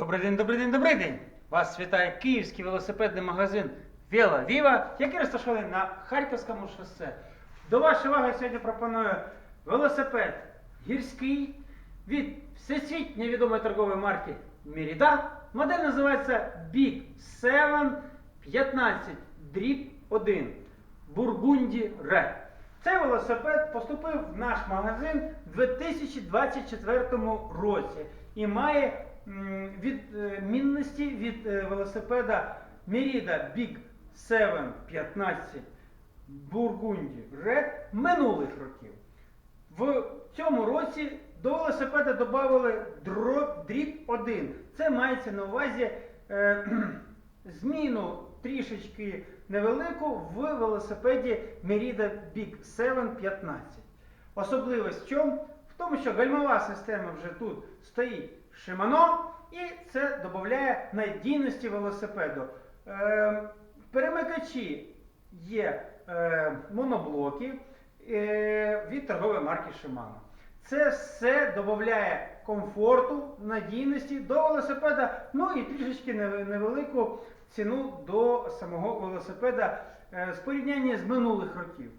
Добрий день, добрий день, добрий день! Вас вітає київський велосипедний магазин Вела Віва, який розташований на Харківському шосе. До вашої уваги сьогодні пропоную велосипед гірський від всесвітньо відомої торгової марки Merida. Модель називається Big 7 15 Drip 1 Burgundy Red. Цей велосипед поступив в наш магазин у 2024 році і має відмінності від е, велосипеда Merida Big 7 15 Burgundy Red минулих років. В цьому році до велосипеда додали дріб 1. Це мається на увазі е, зміну трішечки невелику в велосипеді Merida Big 7 15. Особливість в чому? В тому, що гальмова система вже тут стоїть Shimano, і це додає надійності велосипеду. Е, перемикачі є е, моноблоки е, від торгової марки Shimano. Це все додає комфорту, надійності до велосипеда, ну і трішечки невелику ціну до самого велосипеда е, з порівняння з минулих років.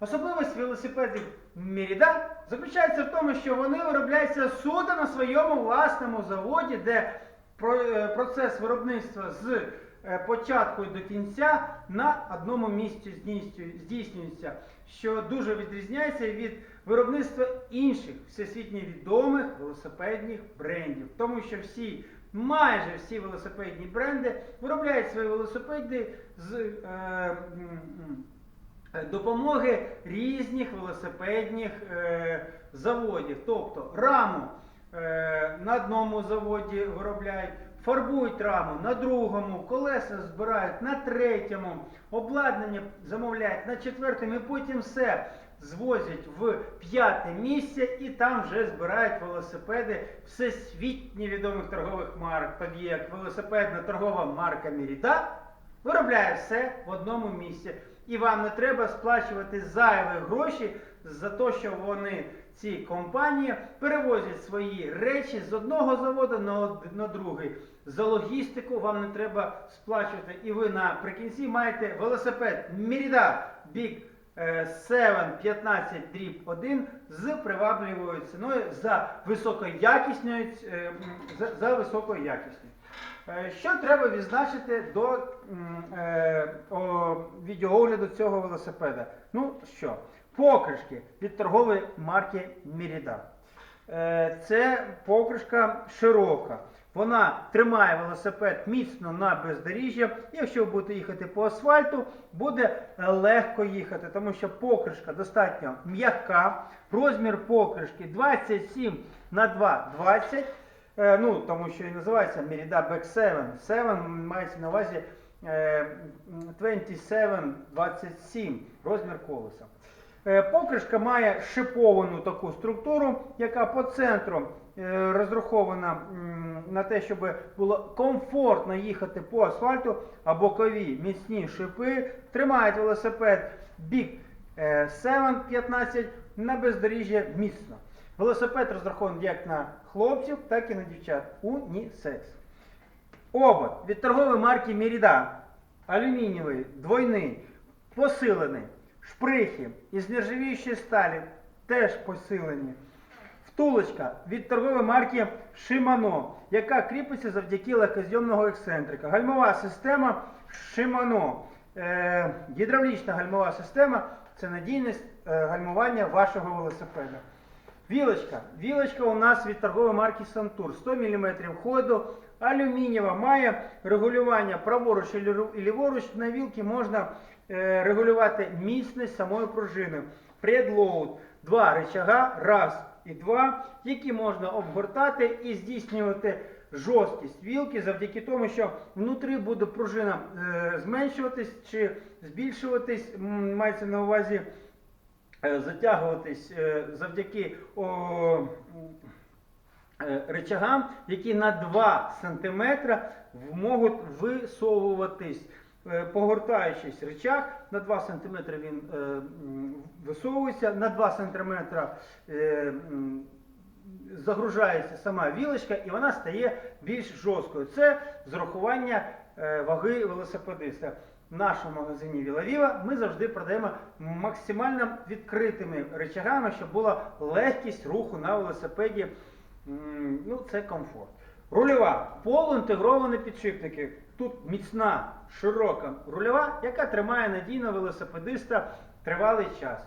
Особливість велосипедів Merida заключається в тому, що вони виробляються суто на своєму власному заводі, де е, процес виробництва з е, початку до кінця на одному місці здійснюється, що дуже відрізняється від виробництва інших всесвітньо відомих велосипедних брендів. Тому що всі, майже всі велосипедні бренди виробляють свої велосипеди з е, допомоги різних велосипедних е, заводів. Тобто раму е, на одному заводі виробляють, фарбують раму на другому, колеса збирають на третьому, обладнання замовляють на четвертому і потім все звозять в п'яте місце і там вже збирають велосипеди всесвітньо відомих торгових марок, тоді як велосипедна торгова марка Merida виробляє все в одному місці. І вам не треба сплачувати зайві гроші за те, що вони, ці компанії, перевозять свої речі з одного заводу на, на другий. За логістику вам не треба сплачувати. І ви наприкінці маєте велосипед Merida Big е, 7 15 дріб 1 з привабливою ціною за високоякісною, е, за, за високою якістю. Е, Що треба відзначити до е, о, відеоогляду цього велосипеда? Ну що, покришки від торгової марки Merida. Е, Це покришка широка. Вона тримає велосипед міцно на бездоріжжя. Якщо ви будете їхати по асфальту, буде е, легко їхати, тому що покришка достатньо м'яка. Розмір покришки 27 на 2 20. Е, ну, тому що і називається Merida Back 7. 7 мається на увазі е, 27-27 розмір колеса. Е, Покришка має шиповану таку структуру, яка по центру е, розрахована на те, щоб було комфортно їхати по асфальту, а бокові міцні шипи тримають велосипед бік 7-15 на бездоріжжя міцно. Велосипед розрахований як на хлопців, так і на дівчат. Унісекс. Обод від торгової марки Merida. Алюмінієвий, двойний, посилений. Шприхи із нержавіючої сталі теж посилені. Втулочка від торгової марки Shimano, яка кріпиться завдяки легкозйомного ексцентрика. Гальмова система Shimano. Е, гідравлічна гальмова система це надійність е, гальмування вашого велосипеда. Вілочка. Вілочка у нас від торгової марки Santur. 100 мм ходу, алюмінієва, має регулювання праворуч і ліворуч. На вілки можна е, регулювати міцність самої пружини. Предлоуд. Два рычага, раз і два, які можна обгортати і здійснювати жорсткість вілки завдяки тому, що внутрі буде пружина е, зменшуватись чи збільшуватись, мається на увазі е, затягуватись е, завдяки о, речагам, які на 2 см можуть висовуватись. Погортаючись речах, на 2 см він висовується, на 2 см загружається сама вілочка і вона стає більш жорсткою. Це з урахування е, ваги велосипедиста. В нашому магазині Вілавіва ми завжди продаємо максимально відкритими речагами, щоб була легкість руху на велосипеді. Ну, це комфорт. Рульова, полуінтегровані підшипники. Тут міцна, широка рульова, яка тримає надійно велосипедиста тривалий час.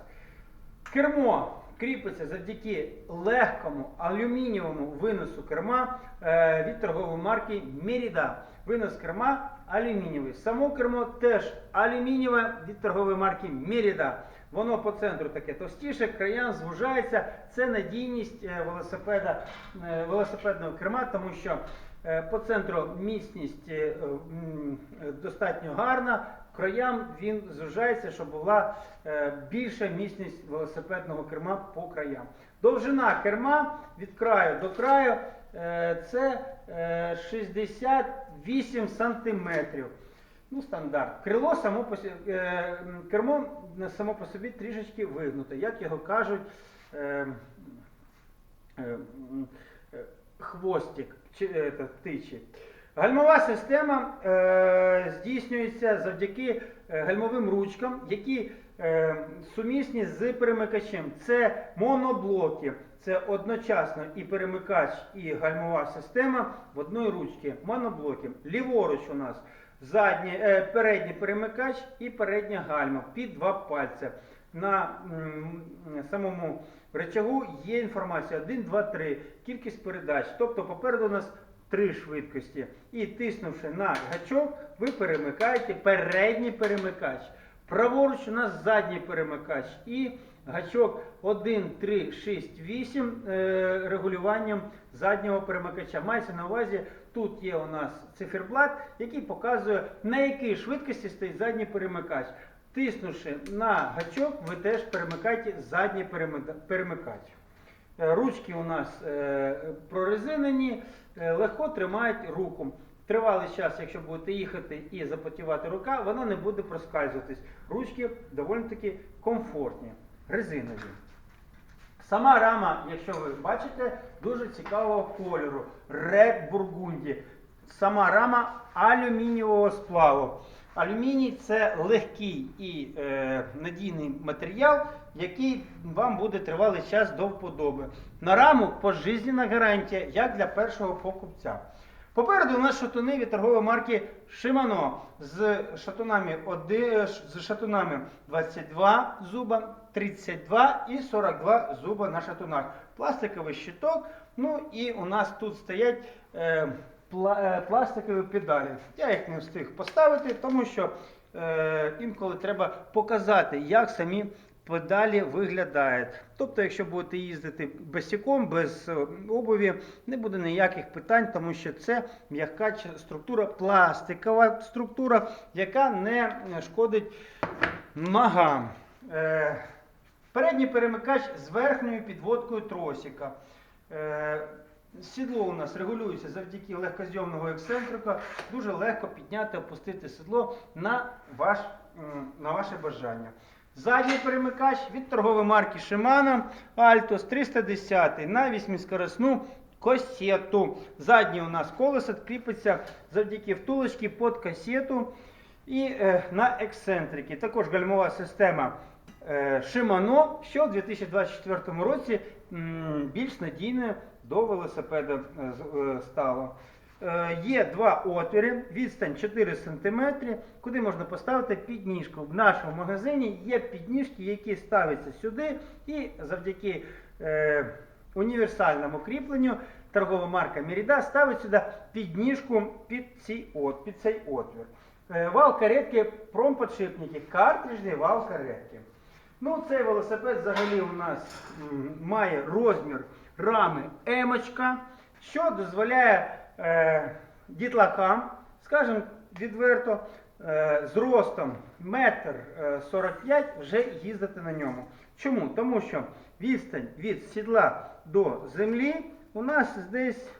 Кермо кріпиться завдяки легкому алюмінієвому виносу керма е, від торгової марки Merida. Винос керма алюмінієвий. Само кермо теж алюмінієве від торгової марки Merida. Воно по центру таке товстіше, краям звужається. Це надійність е, велосипеда, е, велосипедного керма, тому що е, по центру міцність достатньо гарна. Краям він звужається, щоб була е, більша міцність велосипедного керма по краям. Довжина керма від краю до краю е, це е, 68 сантиметрів. Ну, стандарт. Крило само по е, кермо само по собі трішечки вигнуте, як його кажуть. Е, е, е, хвостик е, птичий. Гальмова система е, здійснюється завдяки е, гальмовим ручкам, які е, сумісні з перемикачем. Це моноблоки, це одночасно і перемикач, і гальмова система в одній ручці. Моноблоки. Ліворуч у нас задній, е, передній перемикач і передня гальма під два пальця. На самому речагу є інформація 1, 2, 3, кількість передач. Тобто попереду у нас три швидкості. І тиснувши на гачок, ви перемикаєте передній перемикач. Праворуч у нас задній перемикач і гачок 1, 3, 6, 8 е, регулюванням заднього перемикача. Мається на увазі, тут є у нас циферблат, який показує, на якій швидкості стоїть задній перемикач. Тиснувши на гачок, ви теж перемикаєте задній перемикач. Е, Ручки у нас е, прорезинені, легко тримають руку. Тривалий час, якщо будете їхати і запотівати рука, вона не буде проскальзуватись. Ручки доволі таки комфортні, резинові. Сама рама, якщо ви бачите, дуже цікавого кольору. Ред Бургунді. Сама рама алюмінієвого сплаву. Алюміній це легкий і е, надійний матеріал, який вам буде тривалий час до вподоби. На раму пожизненна гарантія, як для першого покупця. Попереду у нас шатуни від торгової марки Shimano з шатунами, оди- з шатунами 22 зуба, 32 і 42 зуба на шатунах. Пластиковий щиток. Ну і у нас тут стоять е, е, пластикові педалі. Я їх не встиг поставити, тому що е, інколи треба показати, як самі педалі виглядають. Тобто, якщо будете їздити босиком, без е, обуві, не буде ніяких питань, тому що це м'яка структура, пластикова структура, яка не шкодить ногам. Е, Передній перемикач з верхньою підводкою тросика. Е, Сідло у нас регулюється завдяки легкозйомного ексцентрика. Дуже легко підняти, опустити сідло на, ваш, на ваше бажання. Задній перемикач від торгової марки Shimano Altos 310 на 8-скоросну касету. Заднє у нас колесо кріпиться завдяки втулочці під касету і е, на ексцентрики. Також гальмова система е, Shimano, що в 2024 році м, більш надійною до велосипеда е, е, стало. Е, Є два отвори, відстань 4 см, куди можна поставити підніжку. В нашому магазині є підніжки, які ставляться сюди, і завдяки е, універсальному кріпленню торгова марка Merida ставить сюди підніжку під, ці, от, під цей отвір. Е, Вал каретки, промподшипники, картриджний вал каретки. Ну, цей велосипед взагалі у нас м, має розмір рами емочка, що дозволяє е, дітлахам, скажімо відверто, е, з ростом метр е, 45 вже їздити на ньому. Чому? Тому що відстань від сідла до землі у нас десь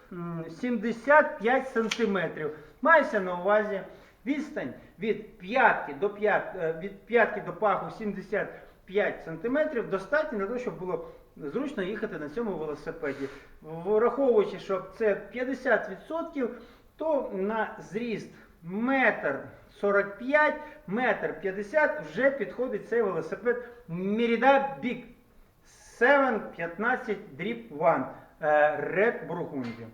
75 сантиметрів. Мається на увазі відстань від п'ятки до п'ят, е, від п'ятки до паху 75 сантиметрів достатньо для того, щоб було зручно їхати на цьому велосипеді. Враховуючи, що це 50%, то на зріст метр 45, метр 50 вже підходить цей велосипед Merida Big 715 Drip One е, Red Burgundy.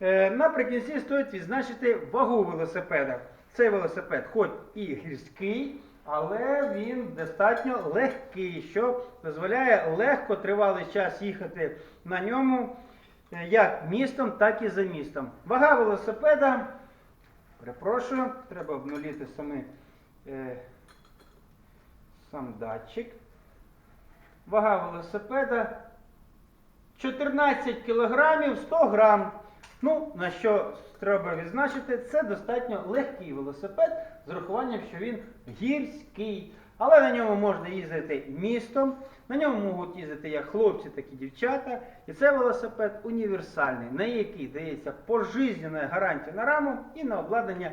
Е, Наприкінці стоїть відзначити вагу велосипеда. Цей велосипед хоч і гірський, але він достатньо легкий, що дозволяє легко тривалий час їхати на ньому е, як містом, так і за містом. Вага велосипеда, перепрошую, треба обнуліти саме, е, сам датчик. Вага велосипеда 14 кілограмів 100 грам. Ну, на що треба відзначити, це достатньо легкий велосипед з урахуванням, що він гірський. Але на ньому можна їздити містом, на ньому можуть їздити як хлопці, так і дівчата. І це велосипед універсальний, на який дається пожизнена гарантія на раму і на обладнання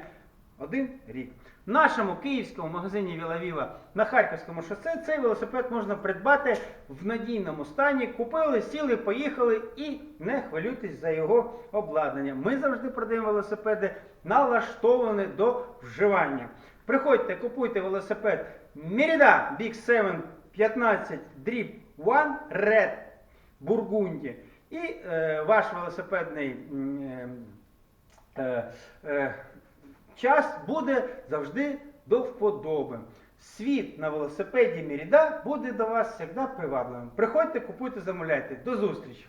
один рік. В нашому київському магазині Вілавіва на Харківському шосе цей велосипед можна придбати в надійному стані. Купили, сіли, поїхали і не хвилюйтесь за його обладнання. Ми завжди продаємо велосипеди налаштовані до вживання. Приходьте, купуйте велосипед Merida Big 7 15 Drip One Red Бургунді. І е, ваш велосипедний е, е, час буде завжди до вподоби. Світ на велосипеді Міріда буде до вас завжди привабливим. Приходьте, купуйте, замовляйте. До зустрічі!